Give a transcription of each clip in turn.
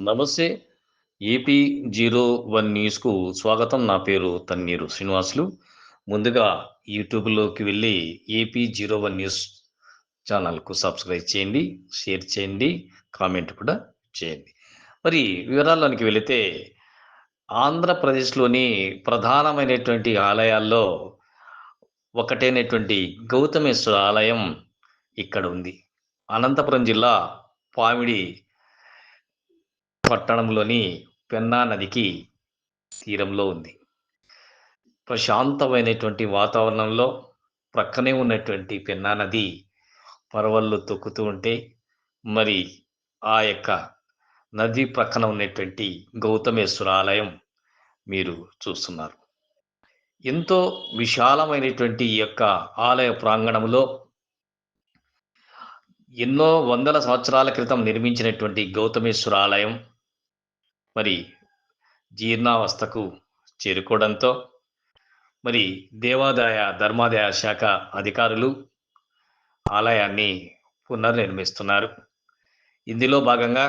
నమస్తే. AP zero one న్యూస్కు స్వాగతం. నా పేరు తన్నీరు శ్రీనివాసులు. ముందుగా యూట్యూబ్లోకి వెళ్ళి ఏపీ జీరో వన్ న్యూస్ ఛానల్కు సబ్స్క్రైబ్ చేయండి షేర్ చేయండి కామెంట్ కూడా చేయండి. మరి వివరాల్లోనికి వెళితే ఆంధ్రప్రదేశ్లోని ప్రధానమైనటువంటి ఆలయాల్లో ఒకటైనటువంటి గౌతమేశ్వర ఆలయం ఇక్కడ ఉంది అనంతపురం జిల్లా పామిడి పట్టణంలోని పెన్నా నదికి తీరంలో ఉంది. ప్రశాంతమైనటువంటి వాతావరణంలో ప్రక్కనే ఉన్నటువంటి పెన్నా నది పరవళ్ళు తొక్కుతూ ఉంటే మరి ఆ యొక్క నది ప్రక్కన ఉన్నటువంటి గౌతమేశ్వర ఆలయం మీరు చూస్తున్నారు. ఎంతో విశాలమైనటువంటి ఈ యొక్క ఆలయ ప్రాంగణంలో ఎన్నో వందల సంవత్సరాల క్రితం నిర్మించినటువంటి గౌతమేశ్వర ఆలయం మరి జీర్ణావస్థకు చేరుకోవడంతో మరి దేవాదాయ ధర్మాదాయ శాఖ అధికారులు ఆలయాన్ని పునర్నిర్మిస్తున్నారు. ఇందులో భాగంగా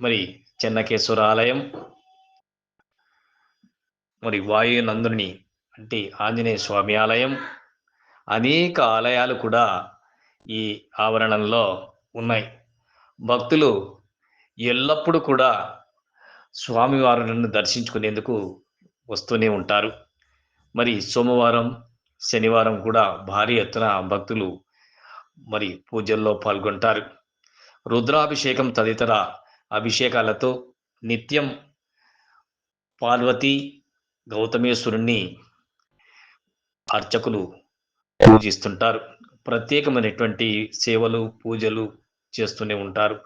మరి చెన్నకేశ్వర ఆలయం మరి వాయు నందుని అంటే ఆంజనేయ స్వామి ఆలయం అనేక ఆలయాలు కూడా ఈ ఆవరణంలో ఉన్నాయి. భక్తులు ఎల్లప్పుడూ కూడా స్వామివారులను దర్శించుకునేందుకు వస్తూనే ఉంటారు. మరి సోమవారం శనివారం కూడా భారీ ఎత్తున భక్తులు మరి పూజల్లో పాల్గొంటారు. రుద్రాభిషేకం తదితర అభిషేకాలతో నిత్యం పార్వతి గౌతమేశ్వరుణ్ణి అర్చకులు పూజిస్తుంటారు. ప్రత్యేకమైనటువంటి సేవలు పూజలు చేస్తూనే ఉంటారు.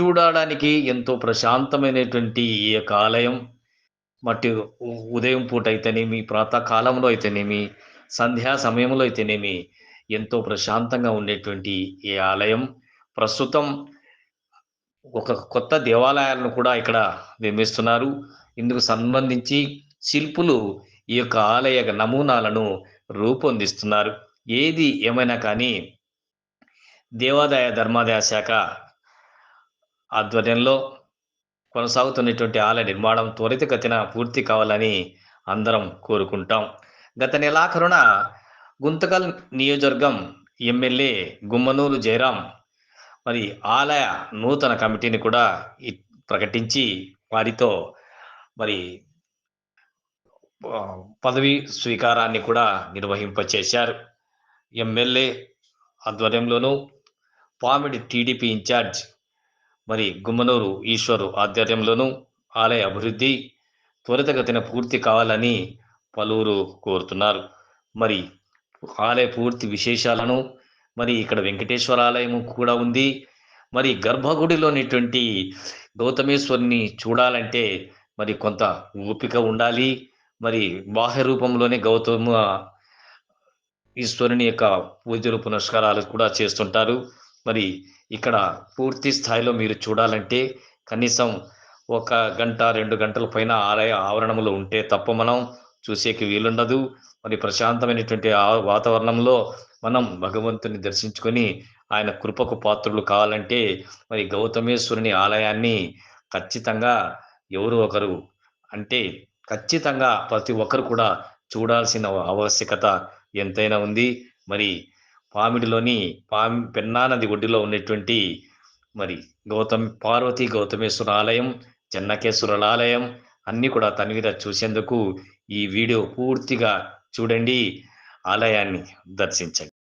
చూడడానికి ఎంతో ప్రశాంతమైనటువంటి ఈ యొక్క ఆలయం. మట్టి ఉదయం పూట అయితేనేమి ప్రాతకాలంలో అయితేనేమి సంధ్యా సమయంలో అయితేనేమి ఎంతో ప్రశాంతంగా ఉండేటువంటి ఈ ఆలయం. ప్రస్తుతం ఒక కొత్త దేవాలయాలను కూడా ఇక్కడ నిర్మిస్తున్నారు. ఇందుకు సంబంధించి శిల్పులు ఈ యొక్క ఆలయ నమూనాలను రూపొందిస్తున్నారు. ఏది ఏమైనా కానీ దేవాదాయ ధర్మాదాయ శాఖ ఆధ్వర్యంలో కొనసాగుతున్నటువంటి ఆలయ నిర్మాణం త్వరితగతిన పూర్తి కావాలని అందరం కోరుకుంటాం. గత నెలాఖరున గుంతకల్ నియోజకవర్గం ఎమ్మెల్యే గుమ్మనూరు జయరాం మరి ఆలయ నూతన కమిటీని కూడా ప్రకటించి వారితో మరి పదవి స్వీకారాన్ని కూడా నిర్వహింపచేశారు. ఎమ్మెల్యే ఆధ్వర్యంలోనూ పామిడి టీడీపీ ఇన్ఛార్జ్ మరి గుమ్మనూరు ఈశ్వరు ఆధ్వర్యంలోనూ ఆలయ అభివృద్ధి త్వరితగతిన పూర్తి కావాలని పలువురు కోరుతున్నారు. మరి ఆలయ పూర్తి విశేషాలను మరి ఇక్కడ వెంకటేశ్వర ఆలయం కూడా ఉంది. మరి గర్భగుడిలోనిటువంటి గౌతమేశ్వరిని చూడాలంటే మరి కొంత ఓపిక ఉండాలి. మరి బాహ్య రూపంలోనే గౌతమ ఈశ్వరుని యొక్క పూజలు పునస్కారాలు కూడా చేస్తుంటారు. మరి ఇక్కడ పూర్తి స్థాయిలో మీరు చూడాలంటే కనీసం ఒక గంట రెండు గంటల పైన ఆలయ ఆవరణంలో ఉంటే తప్ప మనం చూసేకి వీలుండదు. మరి ప్రశాంతమైనటువంటి ఆ వాతావరణంలో మనం భగవంతుని దర్శించుకొని ఆయన కృపకు పాత్రులు కావాలంటే మరి గౌతమేశ్వరుని ఆలయాన్ని ఖచ్చితంగా ఎవరు ఒకరు అంటే ఖచ్చితంగా ప్రతి ఒక్కరు కూడా చూడాల్సిన ఆవశ్యకత ఎంతైనా ఉంది. మరి పామిడిలోని పామి పెన్నా నది ఒడ్డులో ఉన్నటువంటి మరి గౌతమ్ పార్వతి గౌతమేశ్వర ఆలయం చెన్నకేశ్వరుల ఆలయం అన్నీ కూడా తన మీద చూసేందుకు ఈ వీడియో పూర్తిగా చూడండి. ఆలయాన్ని దర్శించండి.